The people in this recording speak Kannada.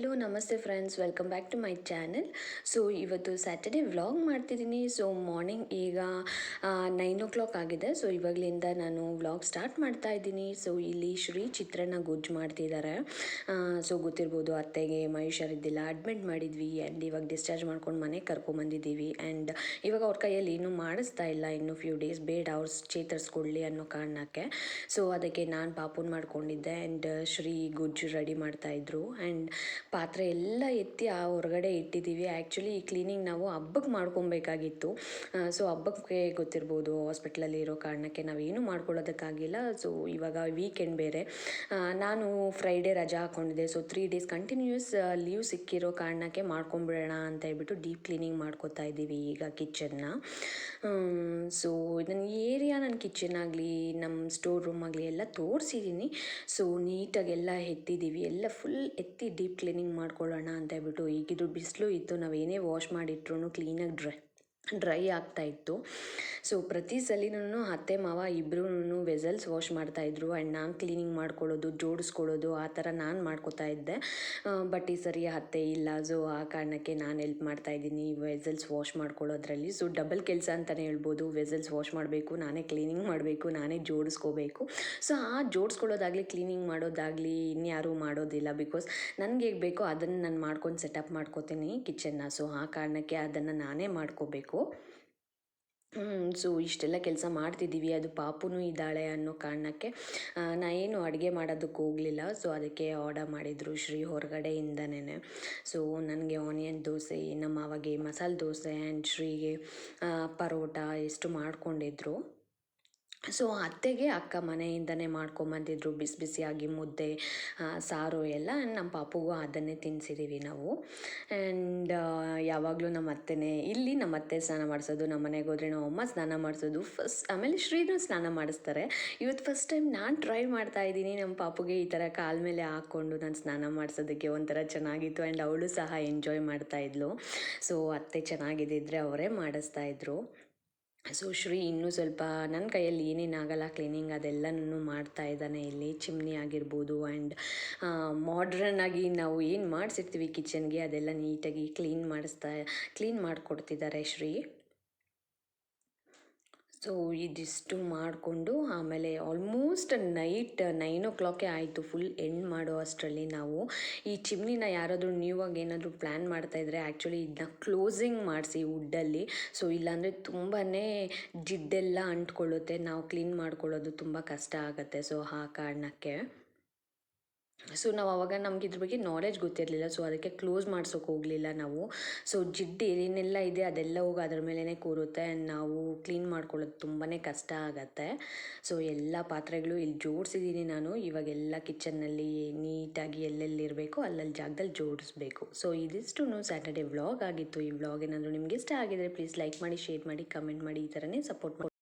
ಹಲೋ ನಮಸ್ತೆ friends welcome back to my channel so ಇವತ್ತು ಸ್ಯಾಟರ್ಡೇ ವ್ಲಾಗ್ ಮಾಡ್ತಿದ್ದೀನಿ. ಸೊ ಮಾರ್ನಿಂಗ್ ಈಗ ನೈನ್ ಓ ಕ್ಲಾಕ್ ಆಗಿದೆ. ಸೊ ಇವಾಗಲಿಂದ ನಾನು ವ್ಲಾಗ್ ಸ್ಟಾರ್ಟ್ ಮಾಡ್ತಾ ಇದ್ದೀನಿ. ಸೊ ಇಲ್ಲಿ ಶ್ರೀ ಚಿತ್ರನ ಗೊಜ್ಜು ಮಾಡ್ತಿದ್ದಾರೆ. ಸೊ ಗೊತ್ತಿರ್ಬೋದು ಅತ್ತೆಗೆ ಮಹಿಷರಿದ್ದಿಲ್ಲ ಅಡ್ಮಿಟ್ ಮಾಡಿದ್ವಿ. ಆ್ಯಂಡ್ ಇವಾಗ ಡಿಸ್ಚಾರ್ಜ್ ಮಾಡ್ಕೊಂಡು ಮನೆಗೆ ಕರ್ಕೊಂಬಂದಿದ್ದೀವಿ ಆ್ಯಂಡ್ ಇವಾಗ ಅವ್ರ ಕೈಯಲ್ಲಿ ಇನ್ನೂ ಮಾಡಿಸ್ತಾ ಇಲ್ಲ. ಇನ್ನೂ ಫ್ಯೂ ಡೇಸ್ ಬೇಡ ಅವ್ರು ಚೇತರಿಸ್ಕೊಳ್ಳಿ ಅನ್ನೋ ಕಾರಣಕ್ಕೆ. ಸೊ ಅದಕ್ಕೆ ನಾನು ಪಾಪುನ್ ಮಾಡ್ಕೊಂಡಿದ್ದೆ. ಆ್ಯಂಡ್ ಶ್ರೀ ಗೊಜ್ಜು ರೆಡಿ ಮಾಡ್ತಾಯಿದ್ರು ಆ್ಯಂಡ್ ಪಾತ್ರೆ ಎಲ್ಲ ಎತ್ತಿ ಆ ಹೊರಗಡೆ ಇಟ್ಟಿದ್ದೀವಿ. ಆ್ಯಕ್ಚುಲಿ ಈ ಕ್ಲೀನಿಂಗ್ ನಾವು ಹಬ್ಬಕ್ಕೆ ಮಾಡ್ಕೊಬೇಕಾಗಿತ್ತು. ಸೊ ಹಬ್ಬಕ್ಕೆ ಗೊತ್ತಿರ್ಬೋದು ಹಾಸ್ಪಿಟ್ಲಲ್ಲಿ ಇರೋ ಕಾರಣಕ್ಕೆ ನಾವೇನು ಮಾಡ್ಕೊಳ್ಳೋದಕ್ಕಾಗಿಲ್ಲ. ಸೊ ಇವಾಗ ವೀಕೆಂಡ್ ಬೇರೆ. ನಾನು ಫ್ರೈಡೇ ರಜಾ ಹಾಕ್ಕೊಂಡಿದ್ದೆ so three days continuous leave ಸಿಕ್ಕಿರೋ ಕಾರಣಕ್ಕೆ ಮಾಡ್ಕೊಂಬಿಡೋಣ ಅಂತ ಹೇಳ್ಬಿಟ್ಟು ಡೀಪ್ ಕ್ಲೀನಿಂಗ್ ಮಾಡ್ಕೊತಾ ಇದ್ದೀವಿ ಈಗ ಕಿಚನ್ನ ಸೊ ನನ್ನ ಏರಿಯಾ ನನ್ನ ಕಿಚನ್ ಆಗಲಿ ನಮ್ಮ ಸ್ಟೋರ್ ರೂಮ್ ಆಗಲಿ ಎಲ್ಲ ತೋರಿಸಿದ್ದೀನಿ. ಸೊ ನೀಟಾಗಿ ಎಲ್ಲ ಎತ್ತಿದ್ದೀವಿ. ಎಲ್ಲ ಫುಲ್ ಎತ್ತಿ ಡೀಪ್ ಕ್ಲೀನಿಂಗ್ ಮಾಡ್ಕೊಳ್ಳೋಣ ಅಂತ ಹೇಳ್ಬಿಟ್ಟು ಈಗಿದು ಬಿಸಿಲು ಇತ್ತು ನಾವೇನೇ ವಾಶ್ ಮಾಡಿಟ್ರು ಕ್ಲೀನಾಗಿ ಡ್ರೈ ಡ್ರೈ ಆಗ್ತಾ ಇತ್ತು. ಸೊ ಪ್ರತಿ ಸಲಿನೂ ಅತ್ತೆ, ಮಾವ ಇಬ್ಬರೂ ವೆಸಲ್ಸ್ ವಾಶ್ ಮಾಡ್ತಾಯಿದ್ರು ಆ್ಯಂಡ್ ನಾನು ಕ್ಲೀನಿಂಗ್ ಮಾಡ್ಕೊಳ್ಳೋದು, ಜೋಡಿಸ್ಕೊಳ್ಳೋದು, ಆ ಥರ ನಾನು ಮಾಡ್ಕೋತಾ ಇದ್ದೆ. ಬಟ್ ಈ ಸರಿ ಅತ್ತೆ ಇಲ್ಲ. ಸೊ ಆ ಕಾರಣಕ್ಕೆ ನಾನು ಹೆಲ್ಪ್ ಮಾಡ್ತಾ ಇದ್ದೀನಿ ವೆಸಲ್ಸ್ ವಾಶ್ ಮಾಡ್ಕೊಳ್ಳೋದ್ರಲ್ಲಿ. ಸೊ ಡಬಲ್ ಕೆಲಸ ಅಂತಲೇ ಹೇಳ್ಬೋದು. ವೆಸಲ್ಸ್ ವಾಶ್ ಮಾಡಬೇಕು, ನಾನೇ ಕ್ಲೀನಿಂಗ್ ಮಾಡಬೇಕು, ನಾನೇ ಜೋಡಿಸ್ಕೋಬೇಕು. ಸೊ ಆ ಜೋಡಿಸ್ಕೊಳ್ಳೋದಾಗಲಿ, ಕ್ಲೀನಿಂಗ್ ಮಾಡೋದಾಗಲಿ ಇನ್ಯಾರೂ ಮಾಡೋದಿಲ್ಲ. ಬಿಕಾಸ್ ನನಗೆ ಹೇಗೆ ಬೇಕೋ ಅದನ್ನು ನಾನು ಮಾಡ್ಕೊಂಡು ಸೆಟಪ್ ಮಾಡ್ಕೋತೀನಿ ಕಿಚನ್ನ. ಸೊ ಆ ಕಾರಣಕ್ಕೆ ಅದನ್ನು ನಾನೇ ಮಾಡ್ಕೋಬೇಕು. ಸೊ, ಇಷ್ಟೆಲ್ಲ ಕೆಲಸ ಮಾಡ್ತಿದ್ದೀವಿ, ಅದು ಪಾಪುನೂ ಇದ್ದಾಳೆ ಅನ್ನೋ ಕಾರಣಕ್ಕೆ ನಾ ಏನು ಅಡುಗೆ ಮಾಡೋದಕ್ಕೆ ಹೋಗಲಿಲ್ಲ. ಸೊ, ಅದಕ್ಕೆ ಆರ್ಡರ್ ಮಾಡಿದರು ಶ್ರೀ ಹೊರಗಡೆಯಿಂದನೇ ಸೊ, ನನಗೆ ಆನಿಯನ್ ದೋಸೆ, ನಮ್ಮ ಮಾವಗೆ ಮಸಾಲೆ ದೋಸೆ ಆ್ಯಂಡ್ ಶ್ರೀಗೆ ಪರೋಟ ಎಷ್ಟು ಮಾಡ್ಕೊಂಡಿದ್ರು. ಸೊ ಅತ್ತೆಗೆ ಅಕ್ಕ ಮನೆಯಿಂದನೇ ಮಾಡ್ಕೊಂಬಂದಿದ್ರು, ಬಿಸಿ ಬಿಸಿಯಾಗಿ ಮುದ್ದೆ ಸಾರು ಎಲ್ಲ. ನಮ್ಮ ಪಾಪುಗೂ ಅದನ್ನೇ ತಿನ್ನಿಸಿದ್ದೀವಿ ನಾವು. ಆ್ಯಂಡ್ ಯಾವಾಗಲೂ ನಮ್ಮ ಅತ್ತೆನೇ ಇಲ್ಲಿ ನಮ್ಮ ಅತ್ತೆ ಸ್ನಾನ ಮಾಡಿಸೋದು, ನಮ್ಮ ಮನೆಗೆ ಹೋದರೆ ನಾವು ಅಮ್ಮ ಸ್ನಾನ ಮಾಡಿಸೋದು. ಫಸ್ಟ್ ಆಮೇಲೆ ಶ್ರೀನೂ ಸ್ನಾನ ಮಾಡಿಸ್ತಾರೆ. ಇವತ್ತು ಫಸ್ಟ್ ಟೈಮ್ ನಾನು ಟ್ರೈ ಮಾಡ್ತಾ ಇದ್ದೀನಿ. ನಮ್ಮ ಪಾಪುಗೆ ಈ ಥರ ಕಾಲ ಮೇಲೆ ಹಾಕ್ಕೊಂಡು ನಾನು ಸ್ನಾನ ಮಾಡಿಸೋದಕ್ಕೆ ಒಂಥರ ಚೆನ್ನಾಗಿತ್ತು ಆ್ಯಂಡ್ ಅವಳು ಸಹ ಎಂಜಾಯ್ ಮಾಡ್ತಾ ಇದ್ಲು. ಸೊ ಅತ್ತೆ ಚೆನ್ನಾಗಿದ್ದಿದ್ರೆ ಅವರೇ ಮಾಡಿಸ್ತಾ ಇದ್ರು. ಸೊ ಶ್ರೀ ಇನ್ನೂ ಸ್ವಲ್ಪ ನನ್ನ ಕೈಯಲ್ಲಿ ಏನೇನಾಗಲ್ಲ ಕ್ಲೀನಿಂಗ್ ಅದೆಲ್ಲನೂ ಮಾಡ್ತಾ ಇದ್ದಾನೆ. ಇಲ್ಲಿ ಚಿಮ್ನಿ ಆಗಿರ್ಬೋದು ಆ್ಯಂಡ್ ಮಾಡ್ರನ್ ಆಗಿ ನಾವು ಏನು ಮಾಡಿಸಿರ್ತೀವಿ ಕಿಚನ್ಗೆ ಅದೆಲ್ಲ ನೀಟಾಗಿ ಕ್ಲೀನ್ ಮಾಡಿಸ್ತಾ ಕ್ಲೀನ್ ಮಾಡಿಕೊಡ್ತಿದ್ದಾರೆ ಶ್ರೀ ಸೊ ಇದಿಷ್ಟು ಮಾಡಿಕೊಂಡು ಆಮೇಲೆ ಆಲ್ಮೋಸ್ಟ್ ನೈಟ್ ನೈನ್ ಓ ಕ್ಲಾಕೇ ಆಯಿತು. ಫುಲ್ ಎಂಡ್ ಮಾಡೋ ಅಷ್ಟರಲ್ಲಿ ನಾವು ಈ ಚಿಮ್ನಿನ ಯಾರಾದರೂ ನ್ಯೂವಾಗಿ ಏನಾದರೂ ಪ್ಲ್ಯಾನ್ ಮಾಡ್ತಾಯಿದ್ರೆ ಆ್ಯಕ್ಚುಲಿ ಇದನ್ನ ಕ್ಲೋಸಿಂಗ್ ಮಾಡಿಸಿ ವುಡ್ಡಲ್ಲಿ ಸೊ ಇಲ್ಲಾಂದರೆ ತುಂಬಾ ಜಿಡ್ಡೆಲ್ಲ ಅಂಟ್ಕೊಳ್ಳುತ್ತೆ. ನಾವು ಕ್ಲೀನ್ ಮಾಡ್ಕೊಳ್ಳೋದು ತುಂಬ ಕಷ್ಟ ಆಗುತ್ತೆ. ಸೊ ಆ ಕಾರಣಕ್ಕೆ ಸೊ ನಾವು ಅವಾಗ ನಮ್ಗೆ ಇದ್ರ ಬಗ್ಗೆ ನಾಲೆಜ್ ಗೊತ್ತಿರಲಿಲ್ಲ. ಸೊ ಅದಕ್ಕೆ ಕ್ಲೋಸ್ ಮಾಡ್ಸೋಕೆ ಹೋಗಲಿಲ್ಲ ನಾವು. ಸೊ ಜಿಡ್ಡು ಏನೇನೆಲ್ಲ ಇದೆ ಅದೆಲ್ಲ ಹೋಗಿ ಅದ್ರ ಮೇಲೇ ಕೂರುತ್ತೆ. ಆ್ಯಂಡ್ ನಾವು ಕ್ಲೀನ್ ಮಾಡ್ಕೊಳ್ಳೋದು ತುಂಬಾ ಕಷ್ಟ ಆಗುತ್ತೆ. ಸೊ ಎಲ್ಲ ಪಾತ್ರೆಗಳು ಇಲ್ಲಿ ಜೋಡಿಸಿದ್ದೀನಿ ನಾನು. ಇವಾಗೆಲ್ಲ ಕಿಚನ್ನಲ್ಲಿ ನೀಟಾಗಿ ಎಲ್ಲೆಲ್ಲಿರಬೇಕು ಅಲ್ಲಲ್ಲಿ ಜಾಗದಲ್ಲಿ ಜೋಡಿಸ್ಬೇಕು. ಸೊ ಇದಿಷ್ಟು ಸ್ಯಾಟರ್ಡೆ ವ್ಲಾಗ್ ಆಗಿತ್ತು. ಈ ವ್ಲಾಗ್ ಏನಾದರೂ ನಿಮ್ಗೆ ಇಷ್ಟ ಆಗಿದ್ರೆ ಪ್ಲೀಸ್ ಲೈಕ್ ಮಾಡಿ ಶೇರ್ ಮಾಡಿ ಕಮೆಂಟ್ ಮಾಡಿ ಈ ಥರನೇ ಸಪೋರ್ಟ್ ಮಾಡಿ